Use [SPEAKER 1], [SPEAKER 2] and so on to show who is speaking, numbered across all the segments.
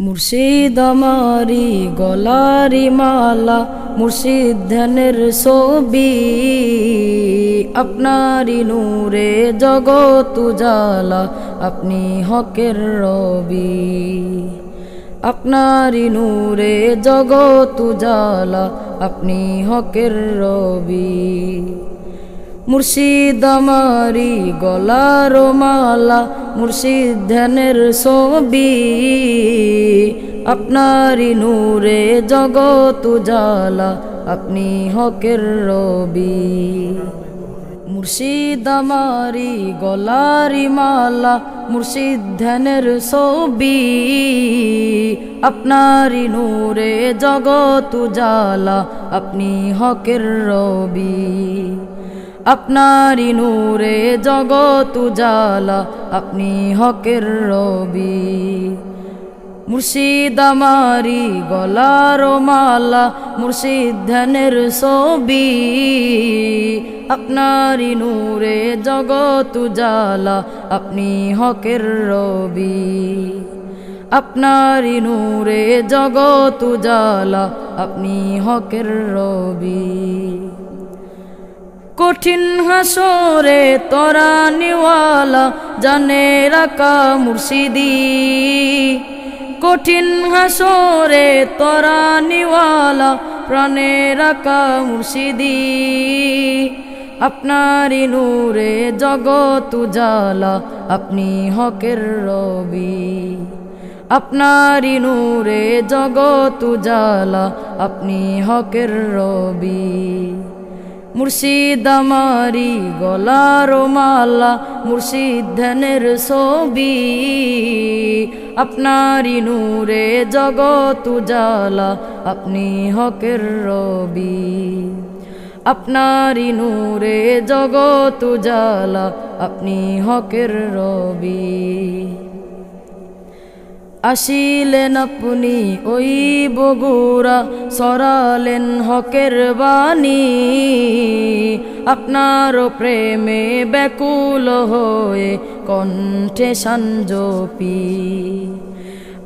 [SPEAKER 1] মুর্শিদ আমারি গলারি মালা, মুর্শিদ ধ্যানের ছবি আপনারি নূরে জগৎ উজালা, আপনি হকের রবি। আপনারি নূরে জগৎ উজালা, আপনি হকের রবি। মুর্শিদ আমারি গলার মালা মুর্শিদ ধ্যানের ছবি আপনারি নূরে জগৎ উজালা, আপনি হকের রবি। মুর্শিদ আমারি গলারি মালা, মুর্শিদ ধ্যানের ছবি আপনারি নূরে জগৎ উজালা, আপনি হকের রবি। আপনারি নূরে জগৎ উজালা, আপনি হকের রবি। মুর্শিদ আমারি গলার মালা, মুর্শিদ ধ্যানের ছবি। আপনারি নূরে জগৎ উজালা, আপনি হকের রবি। আপনারি নূরে জগৎ উজালা, আপনি হকের রবি। কঠিন হাসরে তোরা নিওয়ালা, জানে রাকা মুর্শিদি। কঠিন হাসরে তোরা নিওয়ালা, প্রাণে রাকা মুর্শিদি। আপনারি নূরে জগৎ উজালা, আপনি হকের রবি। আপনারি নূরে জগৎ উজালা, আপনি হকের রবি। মুর্শিদ আমারি গলার মালা, মুর্শিদ ধ্যানের ছবি। আপনারি নূরে জগৎ উজালা, আপনি হকের রবি। আপনারি নূরে জগৎ উজালা, আপনি হকের রবি। আসিলেন আপনি ওই বগুড়া, সরালেন হকের বাণী। আপনার প্রেমে ব্যাকুল হয়ে কণ্ঠে সঞ্জপি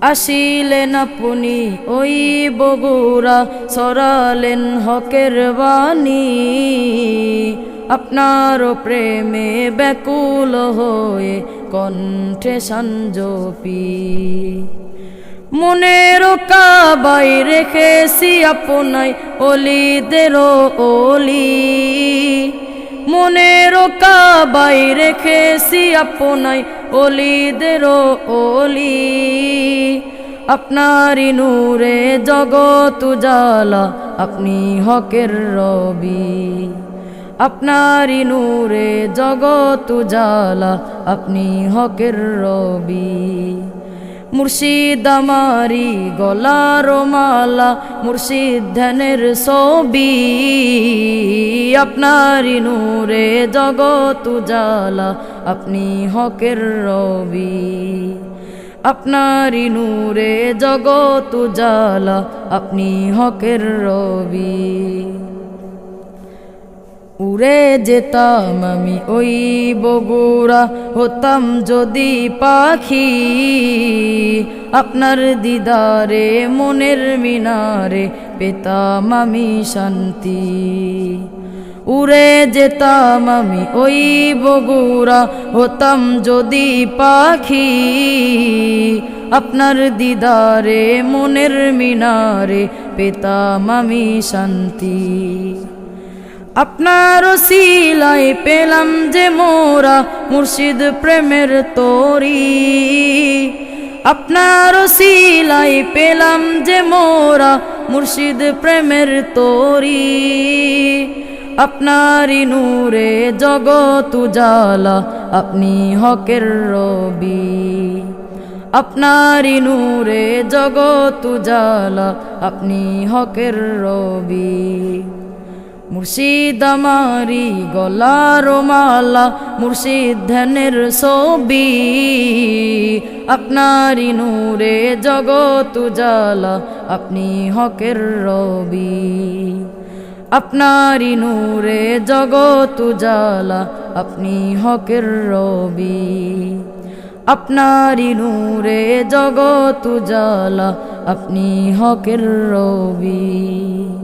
[SPEAKER 1] আসিলেন আপনি ওই বগুড়া, সরালেন হকের বাণী। আপনার প্রেমে ব্যাকুল হয়ে কণ্ঠে সঞ্জপি মনের কাবাই রেখেছি আপনাই অলিদের অলি। মনের কাবাই রেখেছি আপনাই অলিদের অলি। আপনারি নূরে জগৎ উজালা, আপনি হকের রবি। আপনারি নূরে জগৎ উজালা, আপনি হকের রবি। মুর্শিদ আমারি গলার মালা, মুর্শিদ ধ্যানের ছবি। আপনারি নূরে জগৎ উজালা, আপনি হকের রবি। আপনারি নূরে জগৎ উজালা, আপনি হকের রবি। উড়ে যেতাম আমি ওই বগুড়া হতাম যদি পাখি। আপনার দিদারে মনের মিনারে পেতাম আমি শান্তি। উড়ে যেতাম আমি ওই বগুড়া হতাম যদি পাখি। আপনার দিদারে মনের মিনারে পেতাম আমি শান্তি। আপনার শিলায় পেলাম যে মোরা মুর্শিদ প্রেমের তরি। আপনার শিলায় পেলাম যে মোরা মুর্শিদ প্রেমের তরি। আপনারি নূরে জগৎ উজালা, আপনি হকের রবি। আপনারি নূরে জগৎ উজালা, আপনি হকের রবি। মুর্শিদ আমারি গলার মালা, মুর্শিদ ধ্যানের ছবি। আপনারি নূরে জগৎ উজালা, আপনি হকের রবি। আপনারি নূরে জগৎ উজালা, আপনি হকের রবি। আপনারি নূরে জগৎ উজালা, আপনি হকের রবি।